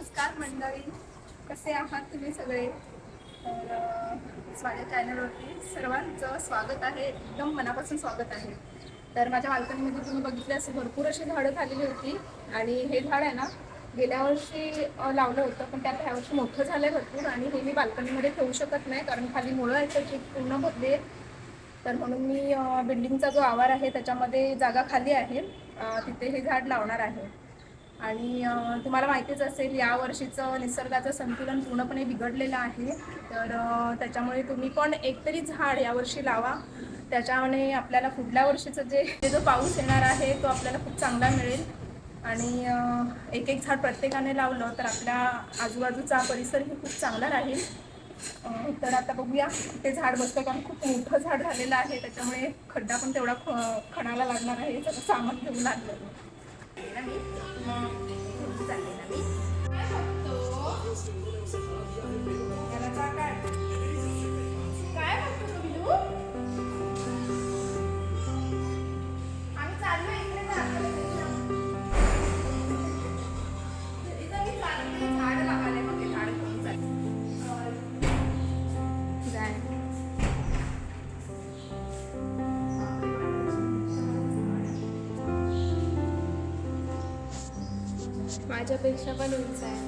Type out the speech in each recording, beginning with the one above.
नमस्कार मंडळी. कसे आहात तुम्ही सगळे? तर माझ्या चॅनलवरती सर्वांचं स्वागत आहे. एकदम मनापासून स्वागत आहे. तर माझ्या बाल्कनीमध्ये तुम्ही बघितले असे भरपूर अशी झाडं झालेली होती. आणि हे झाड आहे ना गेल्या वर्षी लावलं होतं पण त्यात ह्या वर्षी मोठं झालं आहे भरपूर आणि हे मी बाल्कनीमध्ये ठेवू शकत नाही कारण खाली मुळं आहेत त्याची पूर्ण भरली तर म्हणून मी बिल्डिंगचा जो आवार आहे त्याच्यामध्ये जागा खाली आहे. तिथे हे झाड लावणार आहे. आणि तुम्हाला माहितीच असेल या वर्षीचं निसर्गाचं संतुलन पूर्णपणे बिघडलेलं आहे. तर त्याच्यामुळे तुम्ही पण एकतरी झाड यावर्षी लावा. त्याच्याने आपल्याला पुढल्या वर्षीचं जे जे जो पाऊस येणार आहे तो आपल्याला खूप चांगला मिळेल. आणि एक एक झाड प्रत्येकाने लावलं तर आपल्या आजूबाजूचा परिसरही खूप चांगला राहील. तर आता बघूया ते झाड बसतं कारण खूप मोठं झाड झालेलं आहे. त्याच्यामुळे खड्डा पण तेवढा ख खणाला लागणार आहे. सगळं सामान घेऊन लागलं. ना माझ्यापेक्षा पण उंच आहे.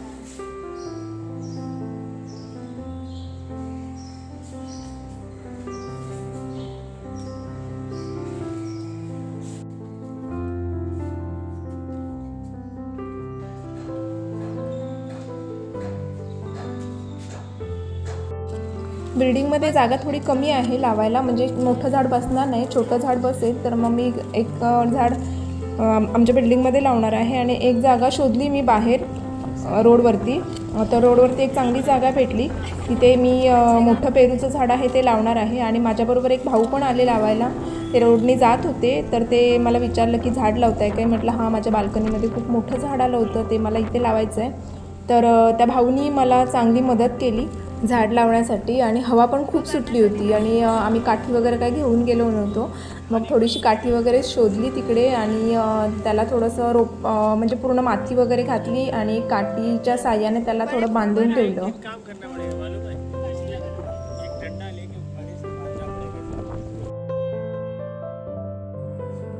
बिल्डिंगमध्ये जागा थोडी कमी आहे लावायला म्हणजे मोठं झाड बसणार नाही छोटं झाड बसेल तर मग मी एक झाड आमच्या बिल्डिंगमध्ये लावणार आहे आणि एक जागा शोधली मी बाहेर रोडवरती. तर रोडवरती एक चांगली जागा भेटली. तिथे मी मोठं पेरूचं झाड आहे ते लावणार आहे आणि माझ्याबरोबर एक भाऊ पण आले लावायला. ते रोडने जात होते तर ते मला विचारलं की झाड लावताय काय? म्हटलं हां माझ्या बाल्कनीमध्ये खूप मोठं झाड आलं होतं ते मला इथे लावायचं आहे तर त्या भाऊनी मला चांगली मदत केली. झाड लावण्यासाठी आणि हवा पण खूप सुटली होती आणि आम्ही काठी वगैरे काय घेऊन गेलो नव्हतो. मग थोडीशी काठी वगैरे शोधली तिकडे आणि त्याला थोडंसं रोप म्हणजे पूर्ण माती वगैरे घातली आणि काठीच्या साह्याने त्याला थोडं बांधून ठेवलं.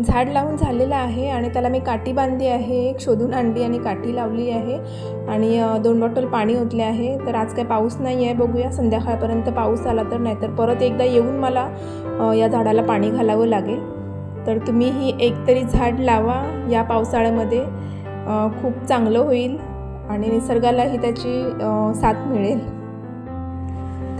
झाड लावून झालेलं आहे आणि त्याला मी काठी बांधली आहे एक शोधून आणली आणि काठी लावली आहे. आणि दोन बॉटल पाणी ओतले आहे. तर आज काय पाऊस नाही आहे बघूया. संध्याकाळपर्यंत पाऊस आला तर नाही तर परत एकदा येऊन मला या झाडाला पाणी घालावं लागेल. तर तुम्हीही एकतरी झाड लावा या पावसाळ्यामध्ये. खूप चांगलं होईल आणि निसर्गालाही त्याची साथ मिळेल.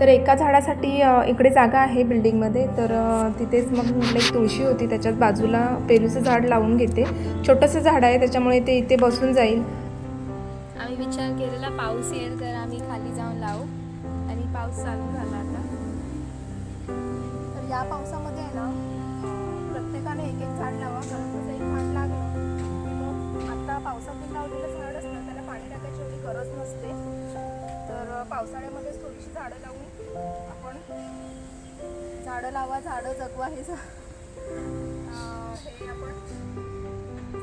तर एका झाडासाठी इकडे जागा आहे बिल्डिंगमध्ये. तर तिथेच मग म्हटलं एक तुळशी होती त्याच्यात बाजूला पेरूचं झाड लावून घेते. छोटंसं झाड आहे त्याच्यामुळे ते इथे बसून जाईल. आम्ही विचार केलेला पाऊस येईल तर आम्ही खाली जाऊन लावू. आणि पाऊस चालू झाला आता. तर या पावसामध्ये आहे ना प्रत्येकाने एक एक झाड लावा. एक झाड लागलं. आता पावसातून लावलेलं झाड असतं त्याला पाणी टाकायची एवढी गरज नसते. तर पावसाळ्यामध्येच थोडीशी झाडं लावून आपण झाडं लावा झाडं जगवा हे हे आपण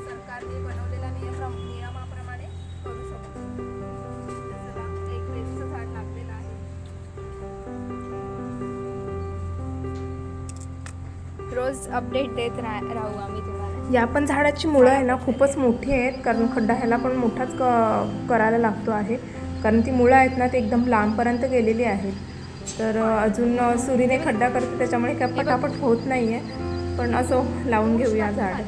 सरकारने बनवलेला नियम नियमाप्रमाणे करू शकतो. एक वेलीचं झाड लागलेलं आहे. रोज अपडेट देत रा राहू आम्ही तुम्हाला. या पण झाडाची मुळं आहे ना खूपच मोठी आहेत. कारण खड्डा ह्याला पण मोठाच क करायला लागतो आहे. कारण ती मुळं आहेत ना ते एकदम लांबपर्यंत गेलेली आहेत. तर अजून सुरीने खड्डा करते त्याच्यामुळे काय पटापट होत नाही आहे पण असं लावून घेऊया झाड.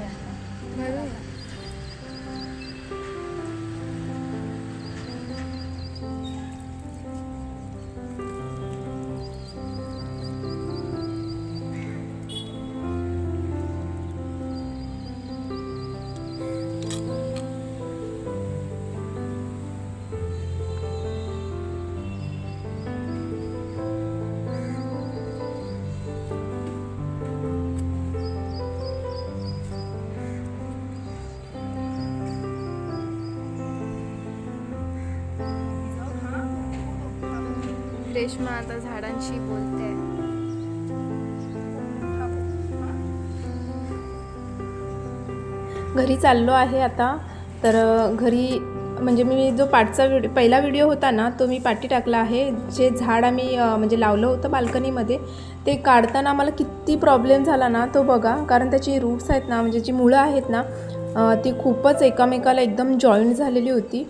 रेशमा आता झाडांशी बोलते. घरी चाललो आहे आता. तर घरी म्हणजे मी जो पाठचा व्हिडिओ पहिला व्हिडिओ होता ना तो मी पाठी टाकला आहे. जे झाड आम्ही म्हणजे लावलं होतं बाल्कनीमध्ये ते काढताना आम्हाला किती प्रॉब्लेम झाला ना तो बघा. कारण त्याची रूट्स आहेत ना म्हणजे जी मुळं आहेत ना ती खूपच एकामेकाला एकदम जॉईंट झालेली होती.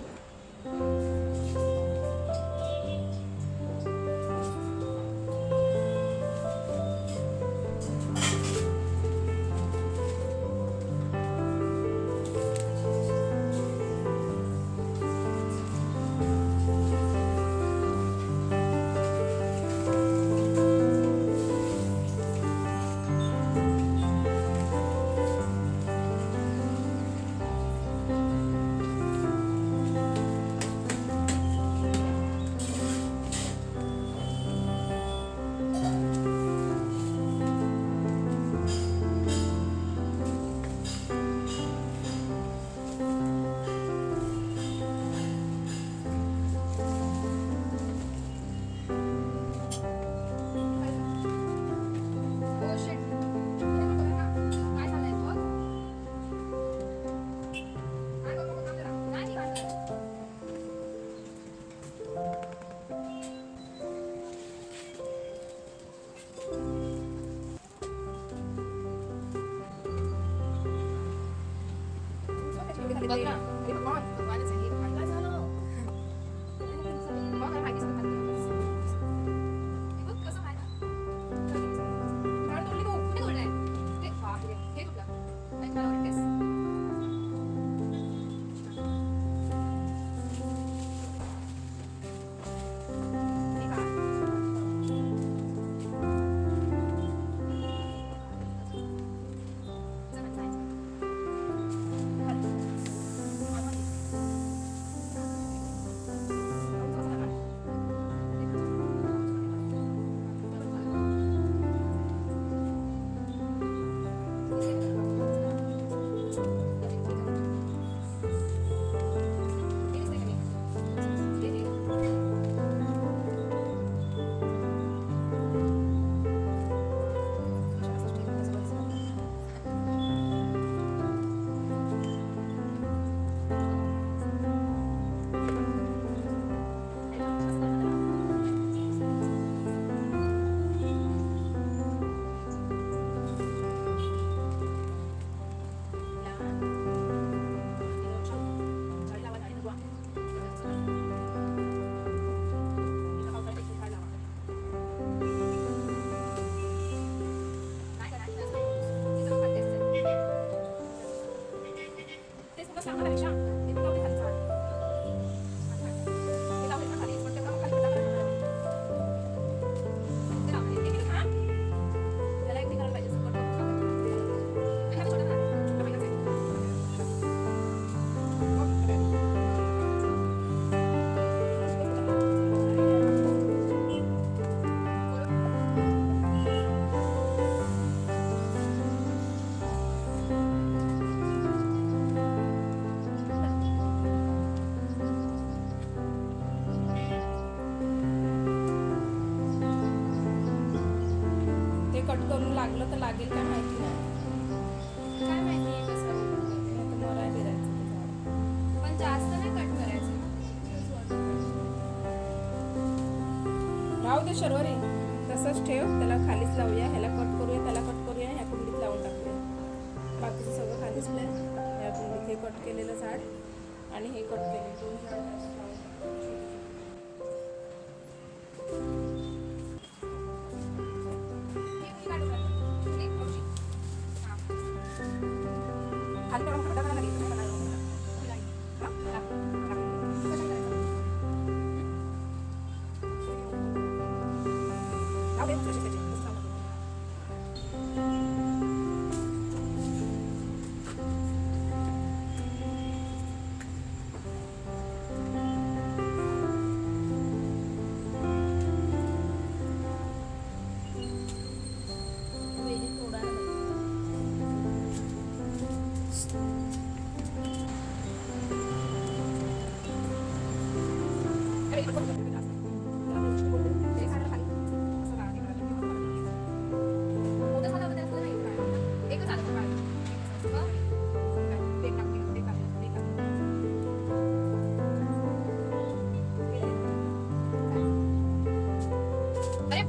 बघ कट करून लागलं तर लागेल काय माहिती नाही. काय माहिती कसं नाही बिरायचं. पण जास्त नाही कट करायचं राहू दे शर्वरी. तसंच ठेव. त्याला खालीच लावूया. ह्याला कट करूया त्याला कट करूया ह्या कुंडीत लावून टाकूया. बाकीचं सगळं खालीच प्लॅन या कुंडीत हे कट केलेलं झाड आणि हे कट केलेलं.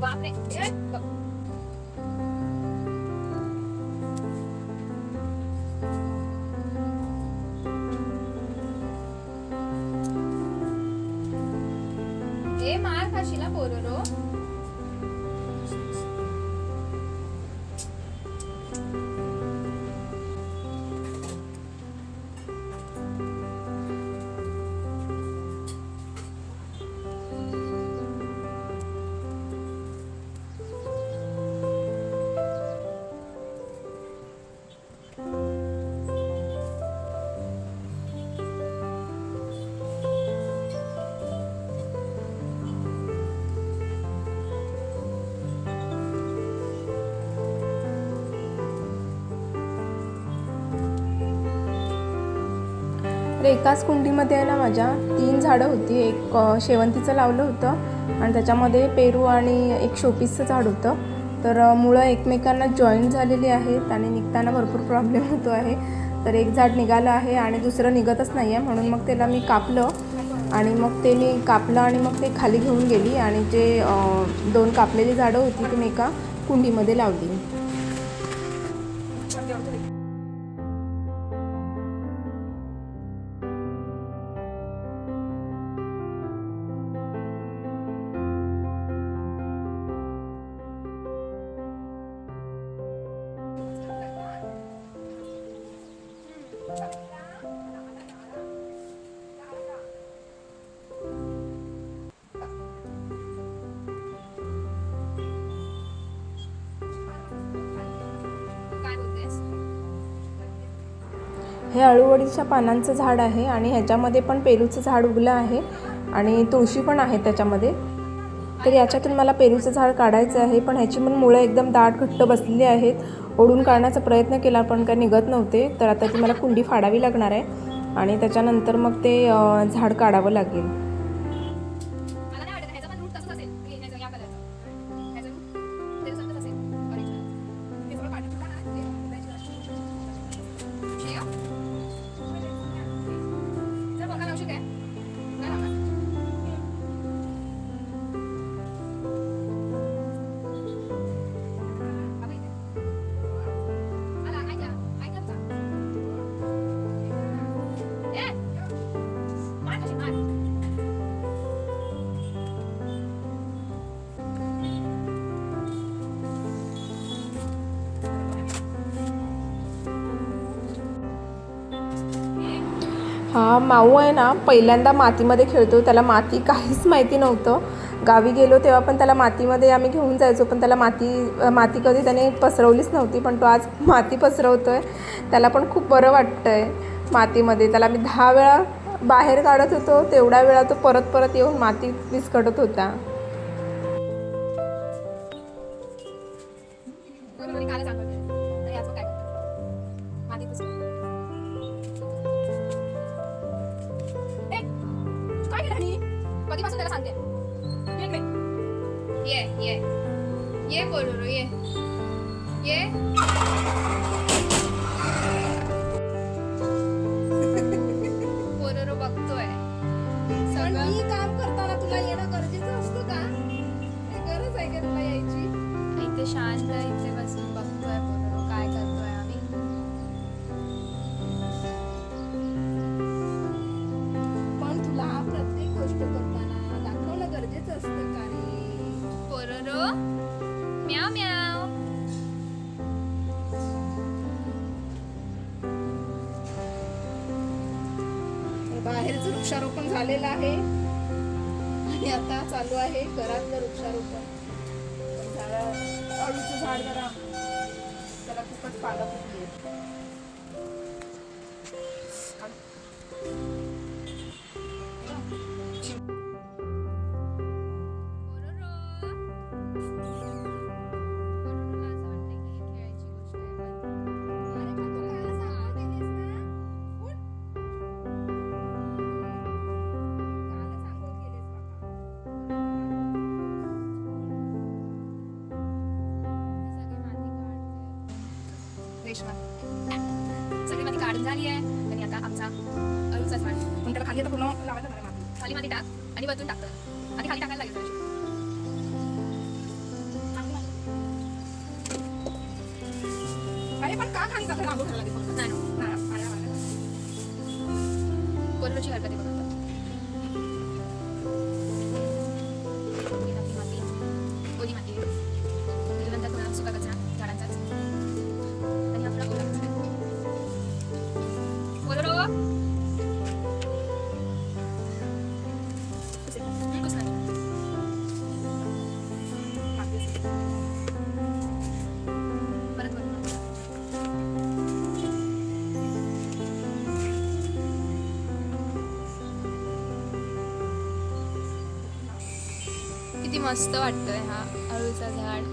बापरे ए, बघ. ए मार खाशीला पोरोरो तर एकाच कुंडीमध्ये आहे ना माझ्या तीन झाडं होती. एक शेवंतीचं लावलं होतं आणि त्याच्यामध्ये पेरू आणि एक शोपीसचं झाड होतं. तर मुळं एकमेकांना जॉईंट झालेली आहेत आणि निघताना भरपूर प्रॉब्लेम होतो आहे. तर एक झाड निघालं आहे आणि दुसरं निघतच नाही आहे म्हणून मग त्याला मी कापलं आणि मग ते मी कापलं आणि मग ते खाली घेऊन गेली आणि जे दोन कापलेली झाडं होती ती मी एका कुंडीमध्ये लावली. हे पानांचं झाड आहे आणि ह्याच्यामध्ये पण पेरूचं झाड उगलं आहे आणि तुळशी पण आहे त्याच्यामध्ये. तर याच्यातून मला पेरूचं झाड काढायचं आहे पण ह्याची पण मुळं एकदम दाट घट्ट बसलेली आहेत. ओढून काढण्याचा प्रयत्न केला पण काय निघत नव्हते. तर आता ती मला कुंडी फाडावी लागणार आहे आणि त्याच्यानंतर मग ते झाड काढावं लागेल. हा माऊ आहे ना पहिल्यांदा मातीमध्ये खेळतो. त्याला माती काहीच माहिती नव्हतं. गावी गेलो तेव्हा पण त्याला मातीमध्ये आम्ही घेऊन जायचो पण त्याला माती माती कधी त्याने पसरवलीच नव्हती पण तो आज माती पसरवतो आहे त्याला पण खूप बरं वाटतं आहे मातीमध्ये. त्याला मी दहा वेळा बाहेर काढत होतो तेवढ्या वेळा तो परत परत येऊन माती विस्कटत होता. झालेला आहे. आणि आता चालू आहे घरातलं वृक्षारोपण. झाड अळूचं झाड जरा त्याला खूपच पाला फुटली वाढ झाली आहे. आणि आता आमचा अळूचाच वाढ मग खाली आता पूर्ण लावायचं झालं माती खाली माती टाक आणि वरतून टाकतं आणि खाली टाकायला लागेल अरे पण का खाली जातं लागू झालं कोरोनाची हरकत आहे बघा किती मस्त वाटतोय हा अळूचा झाड.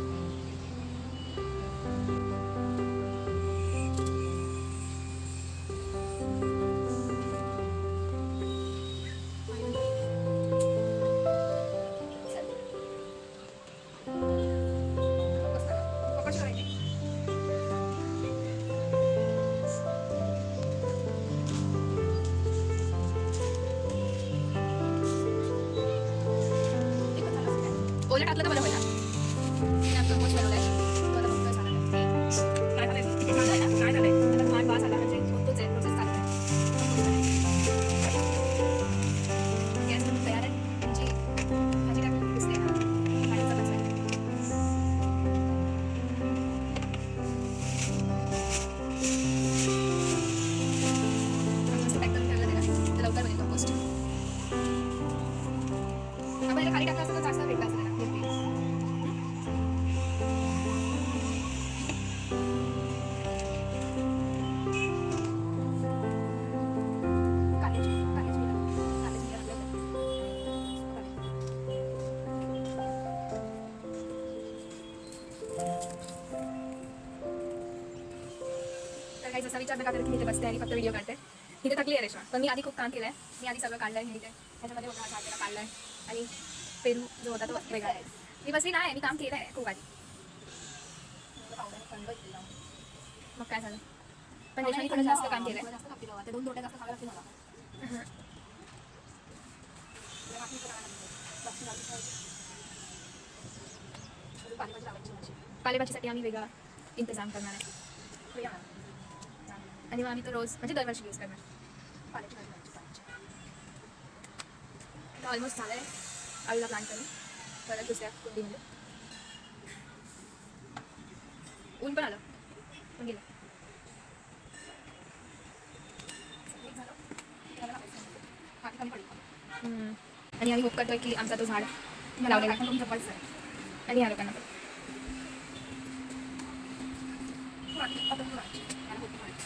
काही जसा विचार नका करत मी इथे बसते आणि फक्त व्हिडिओ काढते. इथे थकली आहे रेशमा पण मी आधी खूप काम केलं आहे मी आधी सगळं काढलंय मी इथे त्याच्यामध्ये होता हा झाड काढलाय. आणि पेरू जो होता तो वेगळा आहे. मी बसली नाही मी काम केलं आहे खूप आधी. मग काय झालं? पण रेशमाने थोडं जास्त काम केलंय. जास्त दोन दोट्या जास्त खावं लागतील मला. पालेभाजीसाठी आम्ही वेगळा इंतजाम करणार आहे. आणि मग आम्ही तो रोज म्हणजे दरवर्षी यूज करणार. पाल्याची भाजी ऑलमोस्ट झालं आहे आळूला प्लांट करून. परत दुसऱ्या कुंडीमध्ये. ऊन पण आलं. पण गेलं. आणि आम्ही होप करतोय की आमचा तो झाड मला लावलेला. काढून जपायचं आहे. आणि ह्या लोकांना पण माती आता तू लावायची. त्याला होती माती.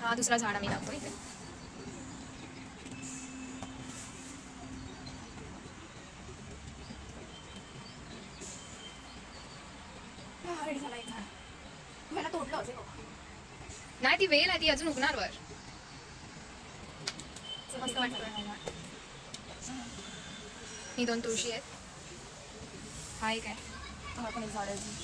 हा दुसरा झाड आम्ही लावतो इथे हा. नाही ती वेल आहे ती अजून उगणार वर. ही दोन तुळशी आहेत हा एक आहे हा पण एक झाड अजून.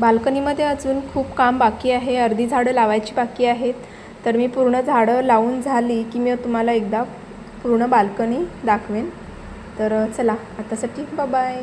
बाल्कनीमध्ये अजून खूप काम बाकी आहे. अर्धी झाडं लावायची बाकी आहेत. तर मी पूर्ण झाडं लावून झाली की मी तुम्हाला एकदा पूर्ण बाल्कनी दाखवेन. तर चला आतासाठी बाय